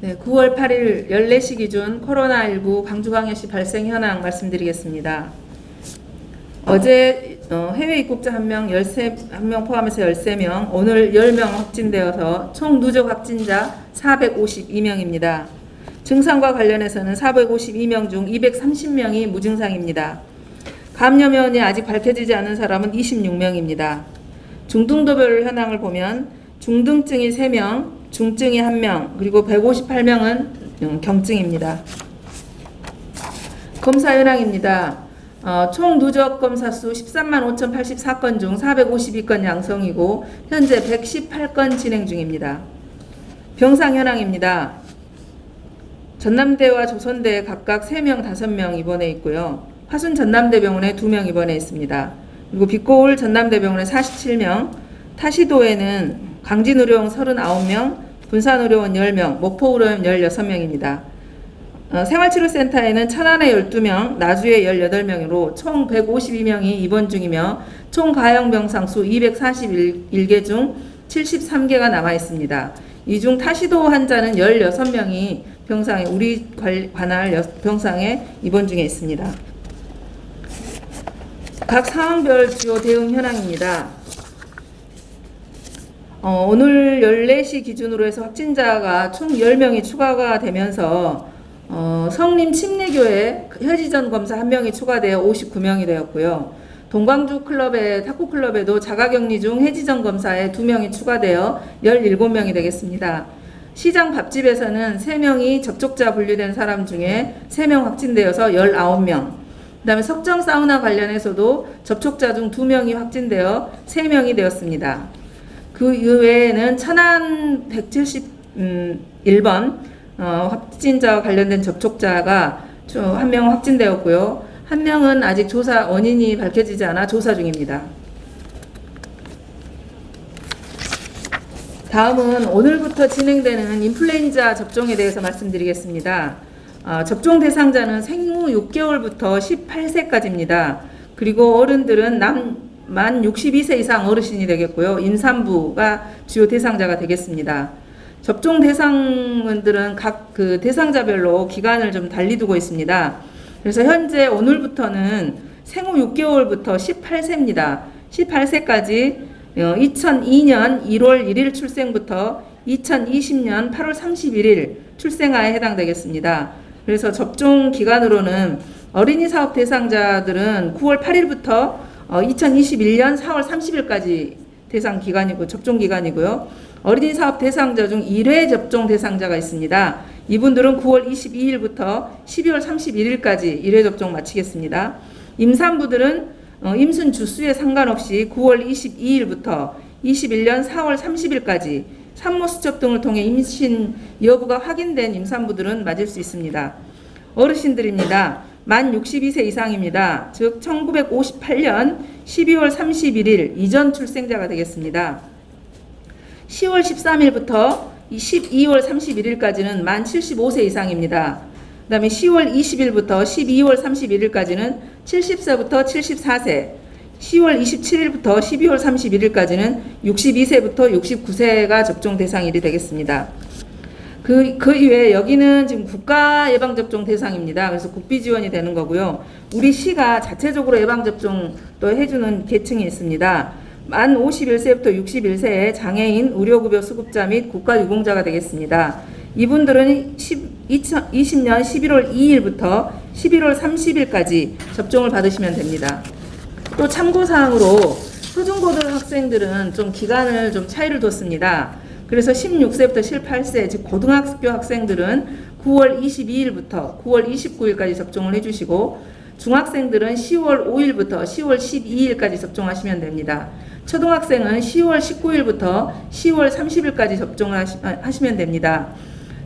네, 9월 8일 14시 기준 코로나19 광주광역시 발생 현황 말씀드리겠습니다. 어제 어, 해외 입국자 1명, 13, 1명 포함해서 13명, 오늘 10명 확진되어서 총 누적 확진자 452명입니다. 증상과 관련해서는 452명 중 230명이 무증상입니다. 감염 원이 아직 밝혀지지 않은 사람은 26명입니다. 중등도별 현황을 보면 중등증이 3명, 중증이 1명, 그리고 158명은 음, 경증입니다. 검사 현황입니다. 어, 총 누적 검사 수 13만 5,084건 중 452건 양성이고 현재 118건 진행 중입니다. 병상 현황입니다. 전남대와 조선대에 각각 3명, 5명 입원해 있고요. 화순 전남대병원에 2명 입원해 있습니다. 그리고 빛고울 전남대병원에 47명, 타시도에는 강진의료원 39명, 분산의료원 10명, 목포의료원 16명입니다. 어, 생활치료센터에는 천안에 12명, 나주에 18명으로 총 152명이 입원 중이며 총 가용 병상 수 241개 중 73개가 남아 있습니다. 이 중 타시도 환자는 16명이 병상에 우리 관- 관할 여- 병상에 입원 중에 있습니다. 각 상황별 주요 대응 현황입니다. 어, 오늘 14시 기준으로 해서 확진자가 총 10명이 추가가 되면서 어, 성림 침례교회 혈지전 검사 1명이 추가되어 59명이 되었고요. 동광주 클럽의 탁구 클럽에도 자가격리 중 해지전 검사에 2명이 추가되어 17명이 되겠습니다. 시장 밥집에서는 3명이 접촉자 분류된 사람 중에 3명 확진되어서 19명. 그다음에 석정 사우나 관련해서도 접촉자 중 2명이 확진되어 3명이 되었습니다. 그 이외에는 천안 171번 어, 확진자와 관련된 접촉자가 한명 확진되었고요. 한 명은 아직 조사 원인이 밝혀지지 않아 조사 중입니다. 다음은 오늘부터 진행되는 인플루엔자 접종에 대해서 말씀드리겠습니다. 어, 접종 대상자는 생후 6개월부터 18세까지입니다. 그리고 어른들은 남, 만 62세 이상 어르신이 되겠고요. 임산부가 주요 대상자가 되겠습니다. 접종 대상들은 각 그 대상자별로 기간을 좀 달리 두고 있습니다. 그래서 현재 오늘부터는 생후 6개월부터 18세입니다. 18세까지 2002년 1월 1일 출생부터 2020년 8월 31일 출생아에 해당되겠습니다. 그래서 접종 기간으로는 어린이 사업 대상자들은 9월 8일부터 2021년 4월 30일까지 대상 기간이고 접종 기간이고요. 어린이 사업 대상자 중 1회 접종 대상자가 있습니다. 이분들은 9월 22일부터 12월 31일까지 1회 접종 마치겠습니다. 임산부들은 어, 임순 주수에 상관없이 9월 22일부터 21년 4월 30일까지 산모 수첩 등을 통해 임신 여부가 확인된 임산부들은 맞을 수 있습니다. 어르신들입니다. 만 62세 이상입니다. 즉 1958년 12월 31일 이전 출생자가 되겠습니다. 10월 13일부터 12월 31일까지는 만 75세 이상입니다. 그 다음에 10월 20일부터 12월 31일까지는 70세부터 74세, 10월 27일부터 12월 31일까지는 62세부터 69세가 접종 대상일이 되겠습니다. 그, 그 이외에 여기는 지금 국가 예방접종 대상입니다. 그래서 국비 지원이 되는 거고요. 우리 시가 자체적으로 예방접종 또 해주는 계층이 있습니다. 만 51세부터 61세의 장애인, 의료급여 수급자 및 국가유공자가 되겠습니다. 이분들은 10, 2020년 11월 2일부터 11월 30일까지 접종을 받으시면 됩니다. 또 참고사항으로 초중고등 학생들은 좀 기간을 좀 차이를 뒀습니다. 그래서 16세부터 18세, 즉 고등학교 학생들은 9월 22일부터 9월 29일까지 접종을 해주시고 중학생들은 10월 5일부터 10월 12일까지 접종하시면 됩니다. 초등학생은 10월 19일부터 10월 30일까지 접종을 하시, 하시면 됩니다.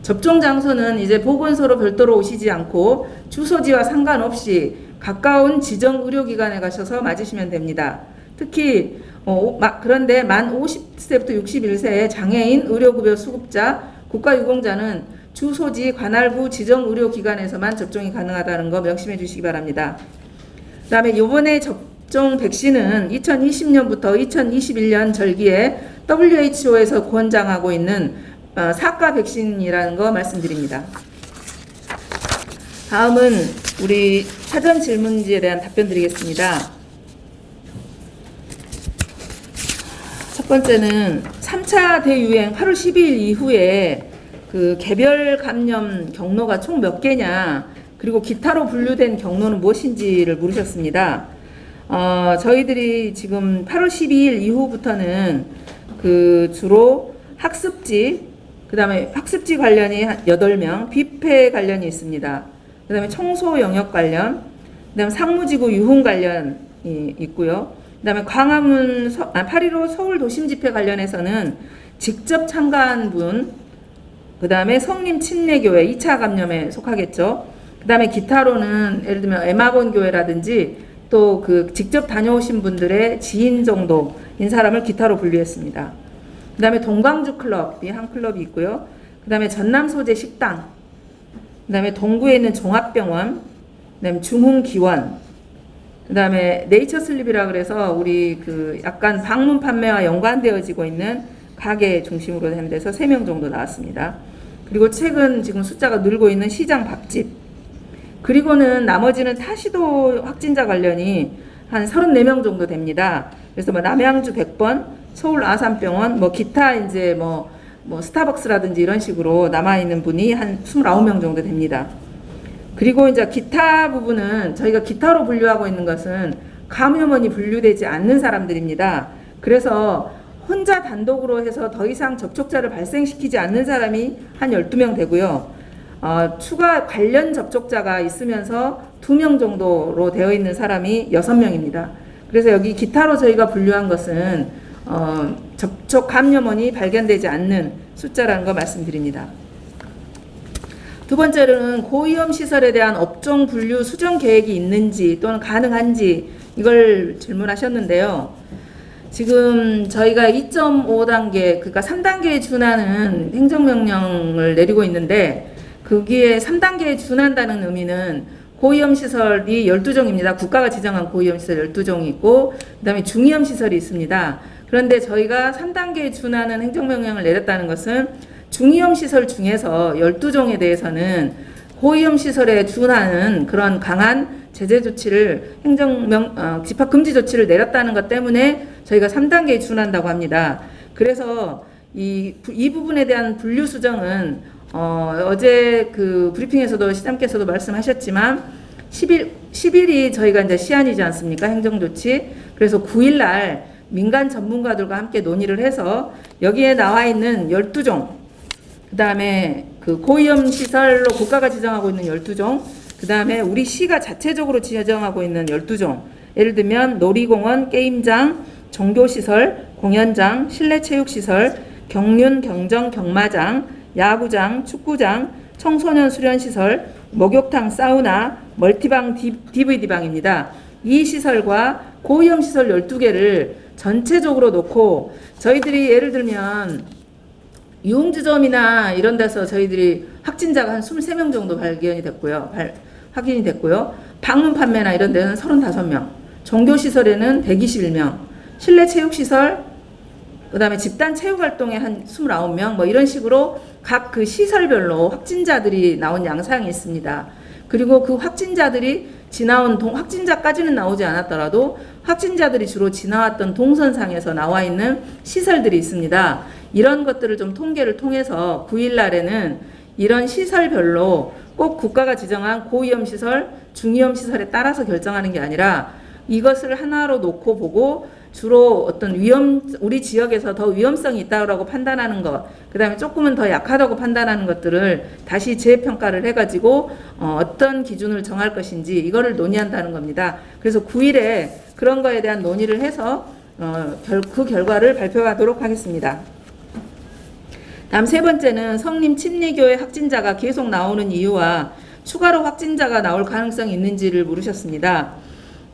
접종 장소는 이제 보건소로 별도로 오시지 않고 주소지와 상관없이 가까운 지정 의료기관에 가셔서 맞으시면 됩니다. 특히 어, 마, 그런데 만 50세부터 61세의 장애인 의료급여 수급자 국가유공자는 주소지 관할구 지정 의료기관에서만 접종이 가능하다는 거 명심해 주시기 바랍니다. 그 다음에 이번에 접종 백신은 2020년부터 2021년 절기에 WHO에서 권장하고 있는 어, 사과 백신이라는 거 말씀드립니다. 다음은 우리 사전 질문지에 대한 답변 드리겠습니다. 번째는 3차 대유행 8월 12일 이후에 그 개별 감염 경로가 총 몇 개냐, 그리고 기타로 분류된 경로는 무엇인지를 물으셨습니다. 어, 저희들이 지금 8월 12일 이후부터는 그 주로 학습지, 그 다음에 학습지 관련이 한 8명, 뷔페 관련이 있습니다. 그 다음에 청소 영역 관련, 그 다음에 상무지구 유흥 관련이 있고요. 그 다음에 광화문 서, 아, 8.15 서울 도심 집회 관련해서는 직접 참가한 분, 그 다음에 성림 침례교회 2차 감염에 속하겠죠. 그 다음에 기타로는 예를 들면 에마본 교회라든지 또 그 직접 다녀오신 분들의 지인 정도인 사람을 기타로 분류했습니다. 그 다음에 동광주 클럽이 한 클럽이 있고요. 그 다음에 전남 소재 식당, 그 다음에 동구에 있는 종합병원, 그 다음에 중흥기원, 그 다음에 네이처 슬립이라 그래서 우리 그 약간 방문 판매와 연관되어지고 있는 가게 중심으로 된 데서 3명 정도 나왔습니다. 그리고 최근 지금 숫자가 늘고 있는 시장 밥집, 그리고는 나머지는 타시도 확진자 관련이 한 34명 정도 됩니다. 그래서 뭐 남양주 100번, 서울 아산병원, 뭐 기타 이제 뭐, 뭐 스타벅스라든지 이런 식으로 남아있는 분이 한 29명 정도 됩니다. 그리고 이제 기타 부분은 저희가 기타로 분류하고 있는 것은 감염원이 분류되지 않는 사람들입니다. 그래서 혼자 단독으로 해서 더 이상 접촉자를 발생시키지 않는 사람이 한 12명 되고요. 어, 추가 관련 접촉자가 있으면서 2명 정도로 되어 있는 사람이 6명입니다. 그래서 여기 기타로 저희가 분류한 것은 어, 접촉 감염원이 발견되지 않는 숫자라는 거 말씀드립니다. 두 번째로는 고위험 시설에 대한 업종 분류 수정 계획이 있는지 또는 가능한지 이걸 질문하셨는데요. 지금 저희가 2.5단계, 그러니까 3단계에 준하는 행정명령을 내리고 있는데 거기에 3단계에 준한다는 의미는 고위험 시설이 12종입니다. 국가가 지정한 고위험 시설 12종이 있고 그 다음에 중위험 시설이 있습니다. 그런데 저희가 3단계에 준하는 행정명령을 내렸다는 것은 중위험 시설 중에서 12종에 대해서는 고위험 시설에 준하는 그런 강한 제재 조치를 행정명 어, 집합 금지 조치를 내렸다는 것 때문에 저희가 3단계에 준한다고 합니다. 그래서 이, 이 부분에 대한 분류 수정은 어, 어제 그 브리핑에서도 시장께서도 말씀하셨지만 10일 10일이 저희가 이제 시한이지 않습니까? 행정 조치. 그래서 9일 날 민간 전문가들과 함께 논의를 해서 여기에 나와 있는 12종 그다음에 그 고위험 시설로 국가가 지정하고 있는 12종 그다음에 우리 시가 자체적으로 지정하고 있는 12종 예를 들면 놀이공원, 게임장, 종교시설, 공연장, 실내체육시설, 경륜, 경정, 경마장, 야구장, 축구장, 청소년 수련시설, 목욕탕, 사우나, 멀티방, DVD방입니다. 이 시설과 고위험 시설 12개를 전체적으로 놓고 저희들이 예를 들면 유흥주점이나 이런 데서 저희들이 확진자가 한 23명 정도 발견이 됐고요. 발, 확인이 됐고요. 방문 판매나 이런 데는 35명, 종교시설에는 121명, 실내 체육시설, 그 다음에 집단 체육활동에 한 29명, 뭐 이런 식으로 각 그 시설별로 확진자들이 나온 양상이 있습니다. 그리고 그 확진자들이 지나온 동, 확진자까지는 나오지 않았더라도 확진자들이 주로 지나왔던 동선상에서 나와 있는 시설들이 있습니다. 이런 것들을 좀 통계를 통해서 9일 날에는 이런 시설별로 꼭 국가가 지정한 고위험 시설, 중위험 시설에 따라서 결정하는 게 아니라 이것을 하나로 놓고 보고 주로 어떤 위험 우리 지역에서 더 위험성이 있다고 판단하는 것, 그다음에 조금은 더 약하다고 판단하는 것들을 다시 재평가를 해가지고 어, 어떤 기준을 정할 것인지 이거를 논의한다는 겁니다. 그래서 9일에 그런 거에 대한 논의를 해서 어, 결, 그 결과를 발표하도록 하겠습니다. 다음 세 번째는 성림 침례교회 확진자가 계속 나오는 이유와 추가로 확진자가 나올 가능성이 있는지를 물으셨습니다.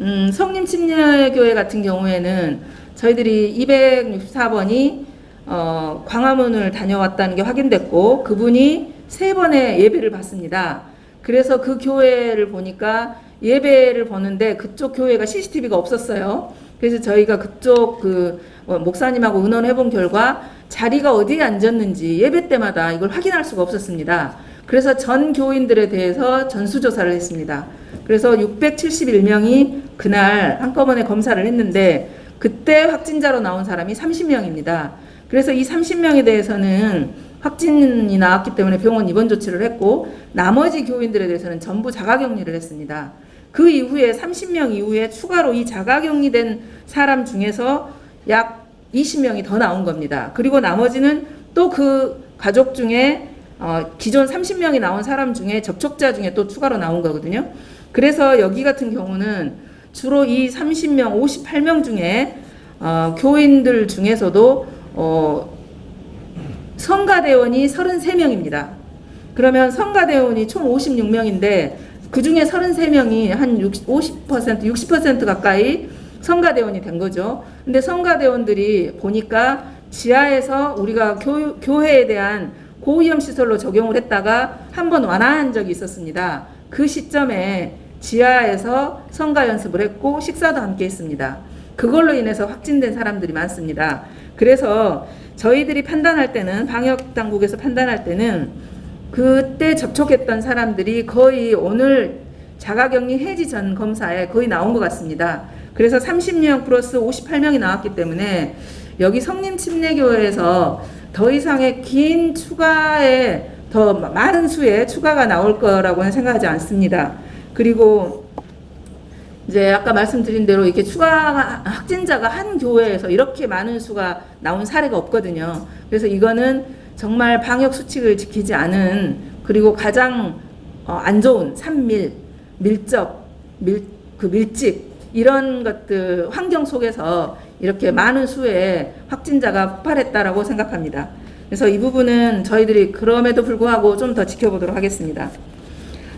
음, 성림 침례교회 같은 경우에는 저희들이 264번이 어, 광화문을 다녀왔다는 게 확인됐고 그분이 세 번의 예배를 받습니다. 그래서 그 교회를 보니까 예배를 보는데 그쪽 교회가 CCTV가 없었어요. 그래서 저희가 그쪽 그 어, 목사님하고 의논해 본 결과 자리가 어디에 앉았는지 예배 때마다 이걸 확인할 수가 없었습니다. 그래서 전 교인들에 대해서 전수조사를 했습니다. 그래서 671명이 그날 한꺼번에 검사를 했는데 그때 확진자로 나온 사람이 30명입니다. 그래서 이 30명에 대해서는 확진이 나왔기 때문에 병원 입원 조치를 했고 나머지 교인들에 대해서는 전부 자가격리를 했습니다. 그 이후에 30명 이후에 추가로 이 자가격리된 사람 중에서 약 20명이 더 나온 겁니다. 그리고 나머지는 또 그 가족 중에 어, 기존 30명이 나온 사람 중에 접촉자 중에 또 추가로 나온 거거든요. 그래서 여기 같은 경우는 주로 이 30명, 58명 중에 어, 교인들 중에서도 어, 성가대원이 33명입니다. 그러면 성가대원이 총 56명인데 그 중에 33명이 한 60, 50%, 60% 가까이 성가대원이 된 거죠. 근데 성가대원들이 보니까 지하에서 우리가 교, 교회에 대한 고위험 시설로 적용을 했다가 한 번 완화한 적이 있었습니다. 그 시점에 지하에서 성가 연습을 했고 식사도 함께 했습니다. 그걸로 인해서 확진된 사람들이 많습니다. 그래서 저희들이 판단할 때는 방역 당국에서 판단할 때는 그때 접촉했던 사람들이 거의 오늘 자가격리 해지 전 검사에 거의 나온 것 같습니다. 그래서 30명 플러스 58명이 나왔기 때문에 여기 성림 침례교회에서 더 이상의 긴 추가의 더 많은 수의 추가가 나올 거라고는 생각하지 않습니다. 그리고 이제 아까 말씀드린 대로 이렇게 추가 확진자가 한 교회에서 이렇게 많은 수가 나온 사례가 없거든요. 그래서 이거는 정말 방역 수칙을 지키지 않은 그리고 가장 어, 안 좋은 산밀, 밀접, 밀, 그 밀집 이런 것들 환경 속에서 이렇게 많은 수의 확진자가 폭발했다라고 생각합니다. 그래서 이 부분은 저희들이 그럼에도 불구하고 좀 더 지켜보도록 하겠습니다.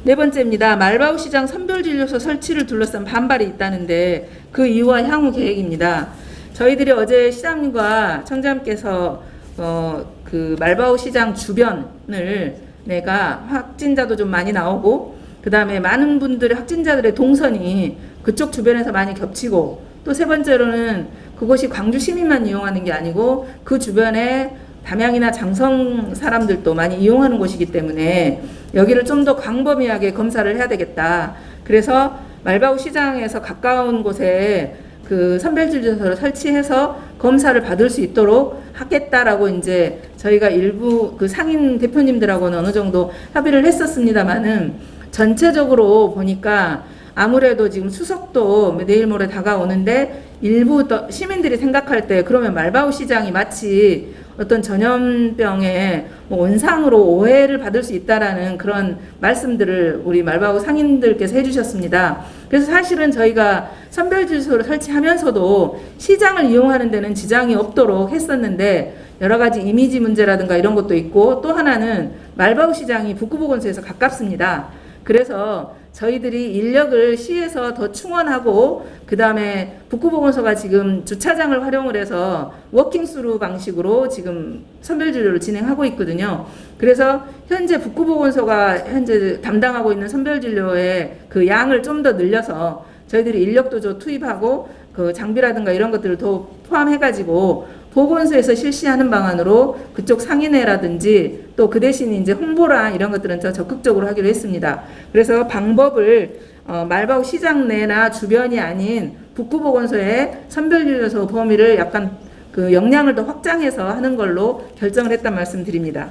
네 번째입니다. 말바우 시장 선별진료소 설치를 둘러싼 반발이 있다는데 그 이유와 향후 계획입니다. 저희들이 어제 시장님과 청장님께서 어, 그 말바우 시장 주변을 내가 확진자도 좀 많이 나오고 그 다음에 많은 분들의 확진자들의 동선이 그쪽 주변에서 많이 겹치고 또 세 번째로는 그곳이 광주 시민만 이용하는 게 아니고 그 주변에 담양이나 장성 사람들도 많이 이용하는 곳이기 때문에 여기를 좀 더 광범위하게 검사를 해야 되겠다. 그래서 말바우 시장에서 가까운 곳에 그 선별진료소를 설치해서 검사를 받을 수 있도록 하겠다라고 이제 저희가 일부 그 상인 대표님들하고는 어느 정도 합의를 했었습니다만은 전체적으로 보니까 아무래도 지금 수석도 내일 모레 다가오는데 일부 또 시민들이 생각할 때 그러면 말바우 시장이 마치 어떤 전염병의 뭐 원상으로 오해를 받을 수 있다라는 그런 말씀들을 우리 말바우 상인들께서 해주셨습니다. 그래서 사실은 저희가 선별질소를 설치하면서도 시장을 이용하는 데는 지장이 없도록 했었는데 여러 가지 이미지 문제라든가 이런 것도 있고 또 하나는 말바우 시장이 북구보건소에서 가깝습니다. 그래서 저희들이 인력을 시에서 더 충원하고 그 다음에 북구보건소가 지금 주차장을 활용을 해서 워킹스루 방식으로 지금 선별진료를 진행하고 있거든요. 그래서 현재 북구보건소가 현재 담당하고 있는 선별진료의 그 양을 좀 더 늘려서 저희들이 인력도 좀 투입하고 그 장비라든가 이런 것들을 더 포함해가지고 보건소에서 실시하는 방안으로 그쪽 상인회라든지 또 그 대신 이제 홍보랑 이런 것들은 더 적극적으로 하기로 했습니다. 그래서 방법을 어, 말바우 시장 내나 주변이 아닌 북구보건소의 선별진료소 범위를 약간 그 역량을 더 확장해서 하는 걸로 결정을 했단 말씀드립니다.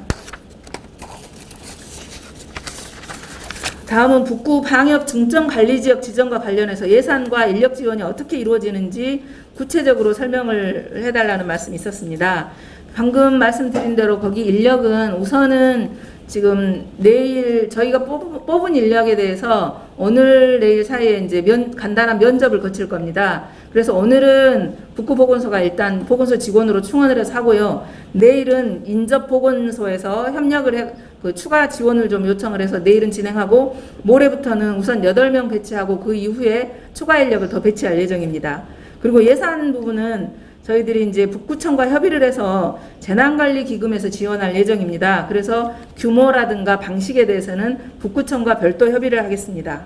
다음은 북구 방역 중점 관리 지역 지정과 관련해서 예산과 인력 지원이 어떻게 이루어지는지 구체적으로 설명을 해달라는 말씀이 있었습니다. 방금 말씀드린 대로 거기 인력은 우선은 지금 내일 저희가 뽑- 뽑은 인력에 대해서 오늘 내일 사이에 이제 면, 간단한 면접을 거칠 겁니다. 그래서 오늘은 북구보건소가 일단 보건소 직원으로 충원을 해서 하고요. 내일은 인접보건소에서 협력을 해, 그 추가 지원을 좀 요청을 해서 내일은 진행하고 모레부터는 우선 8명 배치하고 그 이후에 추가 인력을 더 배치할 예정입니다. 그리고 예산 부분은 저희들이 이제 북구청과 협의를 해서 재난관리기금에서 지원할 예정입니다. 그래서 규모라든가 방식에 대해서는 북구청과 별도 협의를 하겠습니다.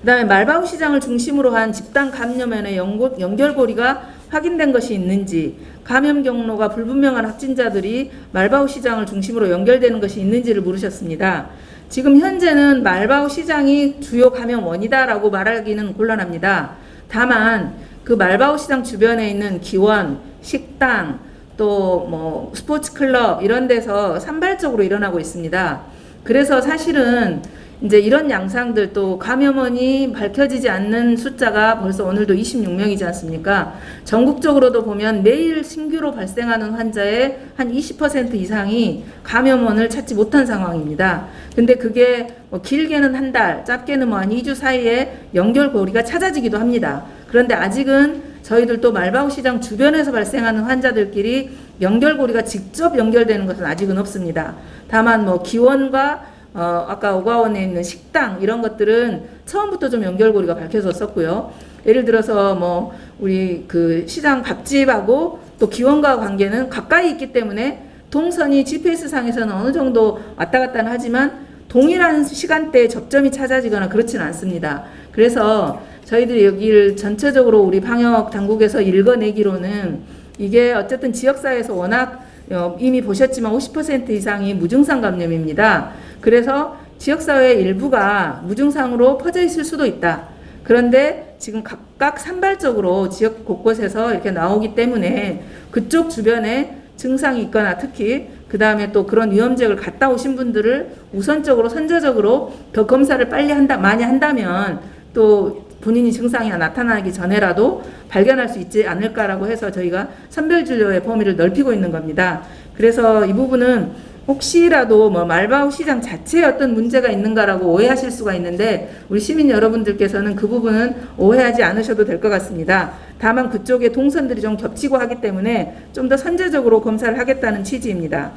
그 다음에 말바우 시장을 중심으로 한 집단 감염원의 연고- 연결고리가 확인된 것이 있는지, 감염 경로가 불분명한 확진자들이 말바우 시장을 중심으로 연결되는 것이 있는지를 물으셨습니다. 지금 현재는 말바우 시장이 주요 감염 원이다라고 말하기는 곤란합니다. 다만 그 말바우 시장 주변에 있는 기원, 식당, 또 뭐 스포츠 클럽 이런 데서 산발적으로 일어나고 있습니다. 그래서 사실은 이제 이런 양상들 또 감염원이 밝혀지지 않는 숫자가 벌써 오늘도 26명이지 않습니까? 전국적으로도 보면 매일 신규로 발생하는 환자의 한 20% 이상이 감염원을 찾지 못한 상황입니다. 근데 그게 뭐 길게는 한 달, 짧게는 뭐 한 2주 사이에 연결고리가 찾아지기도 합니다. 그런데 아직은 저희들도 말바우 시장 주변에서 발생하는 환자들끼리 연결고리가 직접 연결되는 것은 아직은 없습니다. 다만 뭐 기원과 어, 아까 오가원에 있는 식당 이런 것들은 처음부터 좀 연결고리가 밝혀졌었고요. 예를 들어서 뭐 우리 그 시장 밥집하고 또 기원과 관계는 가까이 있기 때문에 동선이 GPS 상에서는 어느 정도 왔다 갔다 하지만 동일한 시간대에 접점이 찾아지거나 그렇지는 않습니다. 그래서 저희들이 여기를 전체적으로 우리 방역 당국에서 읽어내기로는 이게 어쨌든 지역사회에서 워낙 어, 이미 보셨지만 50% 이상이 무증상 감염입니다. 그래서 지역사회 일부가 무증상으로 퍼져 있을 수도 있다. 그런데 지금 각각 산발적으로 지역 곳곳에서 이렇게 나오기 때문에 그쪽 주변에 증상이 있거나 특히 그 다음에 또 그런 위험 지역을 갔다 오신 분들을 우선적으로 선제적으로 더 검사를 빨리 한다 많이 한다면 또 본인이 증상이 나타나기 전에라도 발견할 수 있지 않을까라고 해서 저희가 선별 진료의 범위를 넓히고 있는 겁니다. 그래서 이 부분은 혹시라도 뭐 말바우 시장 자체에 어떤 문제가 있는가라고 오해하실 수가 있는데 우리 시민 여러분들께서는 그 부분은 오해하지 않으셔도 될 것 같습니다. 다만 그쪽에 동선들이 좀 겹치고 하기 때문에 좀 더 선제적으로 검사를 하겠다는 취지입니다.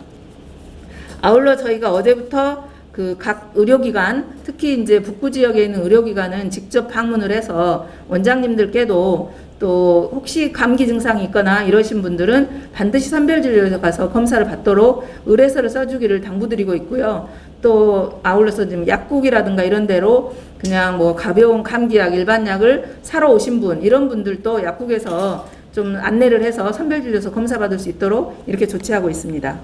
아울러 저희가 어제부터 그 각 의료기관, 특히 이제 북부 지역에 있는 의료기관은 직접 방문을 해서 원장님들께도 또 혹시 감기 증상이 있거나 이러신 분들은 반드시 선별진료소 가서 검사를 받도록 의뢰서를 써주기를 당부드리고 있고요. 또 아울러서 지금 약국이라든가 이런 데로 그냥 뭐 가벼운 감기약, 일반 약을 사러 오신 분 이런 분들도 약국에서 좀 안내를 해서 선별진료소 검사 받을 수 있도록 이렇게 조치하고 있습니다.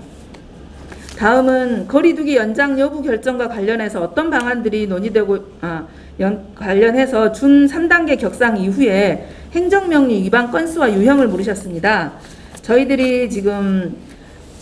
다음은 거리두기 연장 여부 결정과 관련해서 어떤 방안들이 논의되고 아, 연, 관련해서 준 3단계 격상 이후에 행정명령 위반 건수와 유형을 물으셨습니다. 저희들이 지금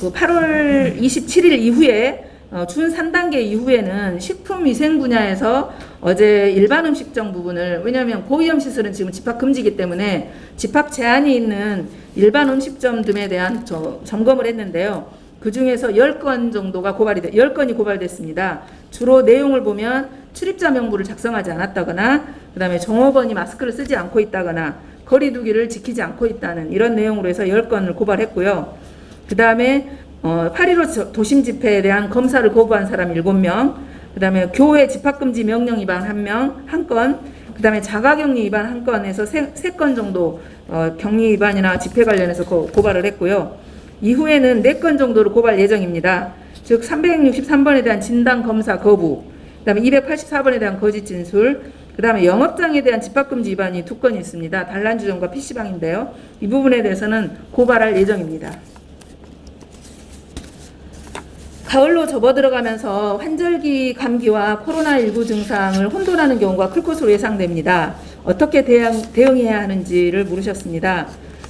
그 8월 27일 이후에 어, 준 3단계 이후에는 식품 위생 분야에서 어제 일반 음식점 부분을 왜냐하면 고위험 시설은 지금 집합 금지이기 때문에 집합 제한이 있는 일반 음식점 등에 대한 저, 점검을 했는데요. 그 중에서 10건 정도가 고발이 돼, 10건이 고발됐습니다. 주로 내용을 보면 출입자 명부를 작성하지 않았다거나, 그 다음에 종업원이 마스크를 쓰지 않고 있다거나, 거리두기를 지키지 않고 있다는 이런 내용으로 해서 10건을 고발했고요. 그 다음에 어, 8.15 도심 집회에 대한 검사를 거부한 사람 7명, 그 다음에 교회 집합금지 명령 위반 1명, 1건, 그 다음에 자가격리 위반 1건에서 3건 정도 어, 격리 위반이나 집회 관련해서 고, 고발을 했고요. 이후에는 4건 정도로 고발 예정입니다. 즉 363번에 대한 진단 검사 거부, 그다음에 284번에 대한 거짓 진술, 그다음에 영업장에 대한 집합금지 위반이 두 건이 있습니다. 단란주점과 PC방인데요. 이 부분에 대해서는 고발할 예정입니다. 가을로 접어들어가면서 환절기 감기와 코로나19 증상을 혼돈하는 경우가 클 것으로 예상됩니다. 어떻게 대응, 대응해야 하는지를 물으셨습니다.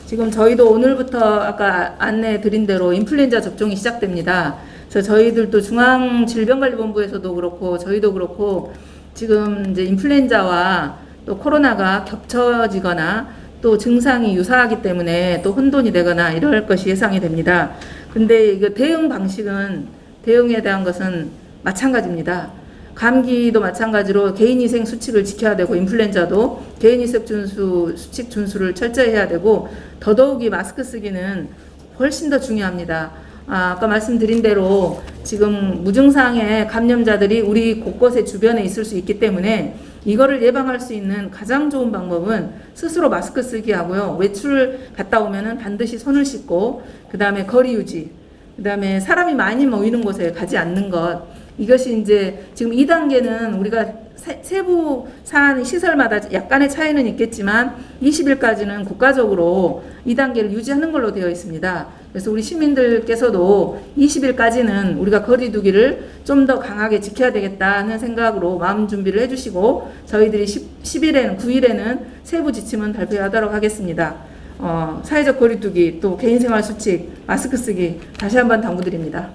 지금 저희도 오늘부터 아까 안내 드린 대로 인플루엔자 접종이 시작됩니다. 그래서 저희들도 중앙질병관리본부에서도 그렇고 저희도 그렇고 지금 이제 인플루엔자와 또 코로나가 겹쳐지거나 또 증상이 유사하기 때문에 또 혼돈이 되거나 이럴 것이 예상이 됩니다. 근데 이거 대응 방식은 대응에 대한 것은 마찬가지입니다. 감기도 마찬가지로 개인위생 수칙을 지켜야 되고 인플루엔자도 개인위생 준수 수칙 준수를 철저히 해야 되고 더더욱이 마스크 쓰기는 훨씬 더 중요합니다. 아, 아까 말씀드린 대로 지금 무증상의 감염자들이 우리 곳곳에 주변에 있을 수 있기 때문에 이거를 예방할 수 있는 가장 좋은 방법은 스스로 마스크 쓰기 하고요. 외출 갔다 오면은 반드시 손을 씻고 그 다음에 거리 유지, 그 다음에 사람이 많이 모이는 곳에 가지 않는 것 이것이 이제 지금 2단계는 우리가 세, 세부 사안 시설마다 약간의 차이는 있겠지만 20일까지는 국가적으로 2단계를 유지하는 걸로 되어 있습니다. 그래서 우리 시민들께서도 20일까지는 우리가 거리두기를 좀 더 강하게 지켜야 되겠다는 생각으로 마음 준비를 해주시고 저희들이 10, 10일에는 9일에는 세부 지침은 발표하도록 하겠습니다. 어, 사회적 거리두기 또 개인생활 수칙 마스크 쓰기 다시 한번 당부드립니다.